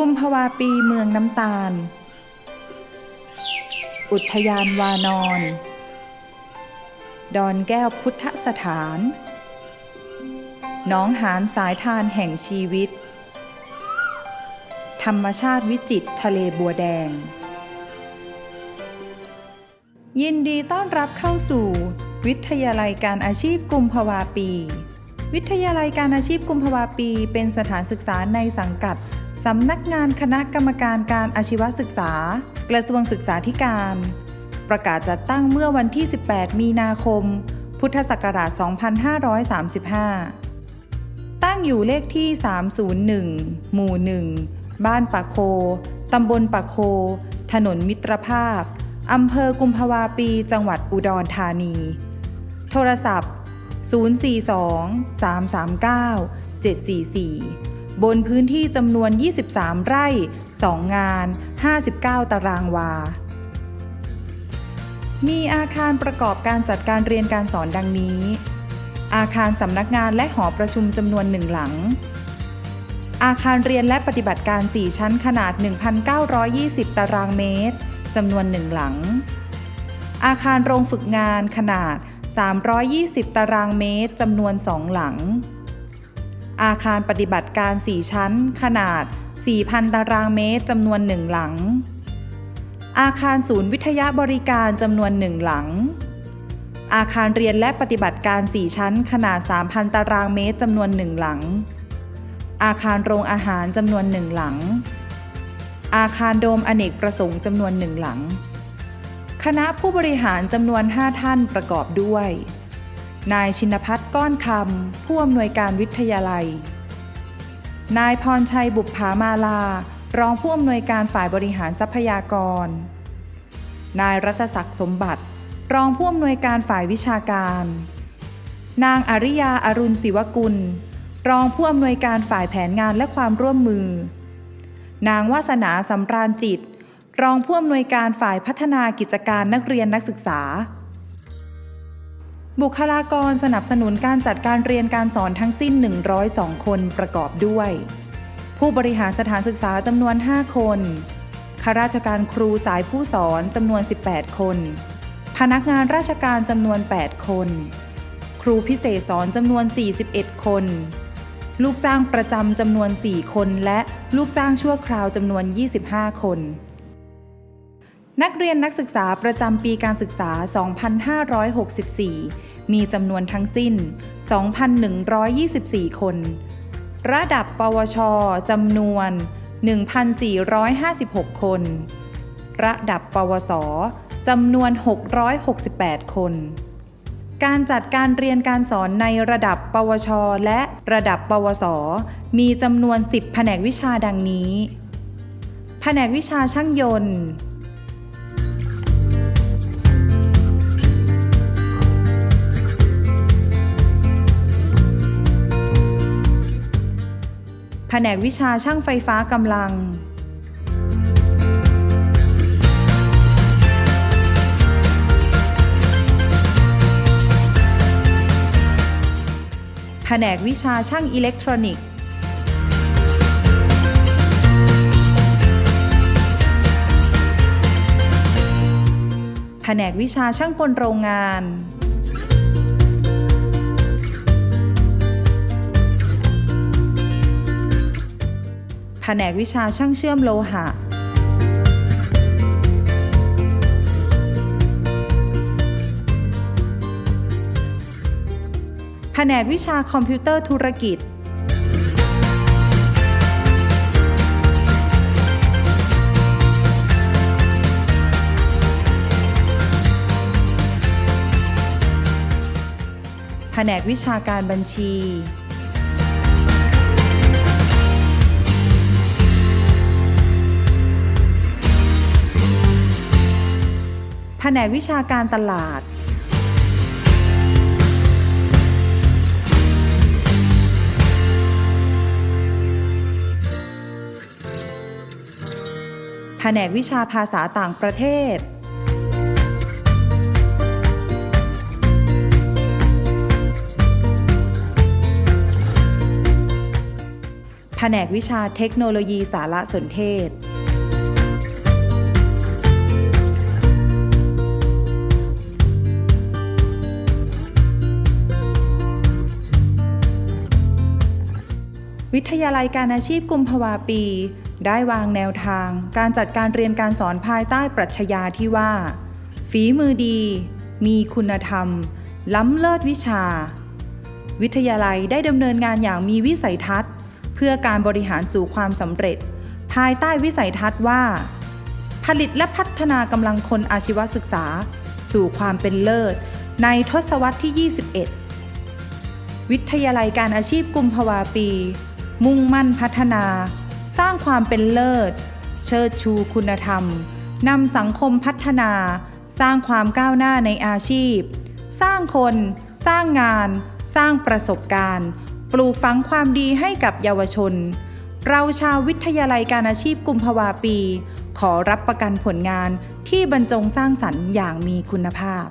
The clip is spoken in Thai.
กุมภาวาปีเมืองน้ำตาล อุทยานวานอน ดอนแก้วพุทธสถานน้องหานสายทานแห่งชีวิต ธรรมชาติวิจิตรทะเลบัวแดง ยินดีต้อนรับเข้าสู่ วิทยาลัยการอาชีพกุมภาวาปี วิทยาลัยการอาชีพกุมภาวาปี เป็นสถานศึกษาในสังกัด สำนักงานคณะกรรมการการอาชีวศึกษา กระทรวงศึกษาธิการ ประกาศจัดตั้งเมื่อวันที่ 18 มีนาคม พุทธศักราช 2535 ตั้งอยู่เลขที่ 301 หมู่ 1 บ้านปะโค ตำบลปะโค ถนนมิตรภาพ อำเภอกุมภาวาปี จังหวัดอุดรธานี โทรศัพท์ 042 339 744 บนพื้นที่จำนวน 23 ไร่ 2 งาน 59 ตารางวา มีอาคารประกอบการจัดการเรียนการสอนดังนี้ อาคารสำนักงานและหอประชุมจำนวนหนึ่งหลัง อาคารเรียนและปฏิบัติการ 4 ชั้นขนาด 1,920 ตารางเมตรจำนวนหนึ่งหลัง อาคารโรงฝึกงานขนาด 320 ตารางเมตรจำนวน 2 หลัง อาคารปฏิบัติการ 4 ชั้น ขนาด 4,000 ตารางเมตรจำนวน 1 หลัง อาคารศูนย์วิทยาบริการจำนวน 1 หลัง อาคารเรียนและปฏิบัติการ 4 ชั้น ขนาด 3,000 ตารางเมตรจำนวน 1 หลัง อาคารโรงอาหารจำนวน 1 หลัง อาคารโดมอเนกประสงค์จำนวน 1 หลัง คณะผู้บริหารจำนวน 5 ท่านประกอบด้วย นายชินพัฒน์ก้อนคำผู้อำนวยการวิทยาลัย นายพรชัยบุปผามาลา รองผู้อำนวยการฝ่ายบริหารทรัพยากร นายรัตศักดิ์สมบัติ รองผู้อำนวยการฝ่ายวิชาการ นางอริยาอรุณศิวกุล รองผู้อำนวยการฝ่ายแผนงานและความร่วมมือ นางวาสนาสำราญจิต รองผู้อำนวยการฝ่ายพัฒนากิจการนักเรียนนักศึกษา บุคลากรสนับสนุนการจัดการเรียนการสอนทั้งสิ้น 102 คนประกอบด้วย ผู้บริหารสถานศึกษาจำนวน 5 คนข้าราชการครูสายผู้สอนจำนวน 18 คน พนักงานราชการจำนวน 8 คน ครูพิเศษสอนจำนวน 41 คน ลูกจ้างประจำจำนวน 4 คน และลูกจ้างชั่วคราวจำนวน 25 คน นักเรียนนักศึกษาประจำปีการศึกษา 2564 มีจำนวนทั้งสิ้น 2,124 คน ระดับปวชจำนวน 1,456 คน ระดับปวสจำนวน 668 คน การจัดการเรียนการสอนในระดับปวช และระดับปวส มีจำนวน 10 แผนกวิชาดังนี้ แผนกวิชาช่างยนต์ แผนกวิชาช่างไฟฟ้ากำลัง แผนกวิชาช่างอิเล็กทรอนิกส์ แผนกวิชาช่างกลโรงงาน นกวิชาช่างเชื่อมโลหะ แผนกวิชาคอมพิวเตอร์ธุรกิจ แผนกวิชาการบัญชี แผนกวิชาการตลาด แผนกวิชาภาษาต่างประเทศ แผแผนกวิชาเทคโนโลยีสารสนเทศ วิทยาลัยการอาชีพกุมภาวาปี ได้วางแนวทาง การจัดการเรียนการสอนภายใต้ปรัชญาที่ว่า ฝีมือดี มีคุณธรรม ล้ำเลิศวิชา วิทยาลัยได้ดำเนินงานอย่างมีวิสัยทัศน์ เพื่อการบริหารสู่ความสำเร็จ ภายใต้วิสัยทัศน์ว่า ผลิตและพัฒนากำลังคนอาชีวศึกษา สู่ความเป็นเลิศ ในทศวรรษที่ 21 วิทยาลัยการอาชีพกุมภาวาปี มุ่งมั่นพัฒนา สร้างความเป็นเลิศ เชิดชูคุณธรรมนำสังคมพัฒนา สร้างความก้าวหน้าในอาชีพ สร้างคน สร้างงาน สร้างประสบการณ์ ปลูกฝังความดีให้กับเยาวชน เราชาววิทยาลัยการอาชีพกุมภาวาปี ขอรับประกันผลงานที่บรรจงสร้างสรรค์อย่างมีคุณภาพ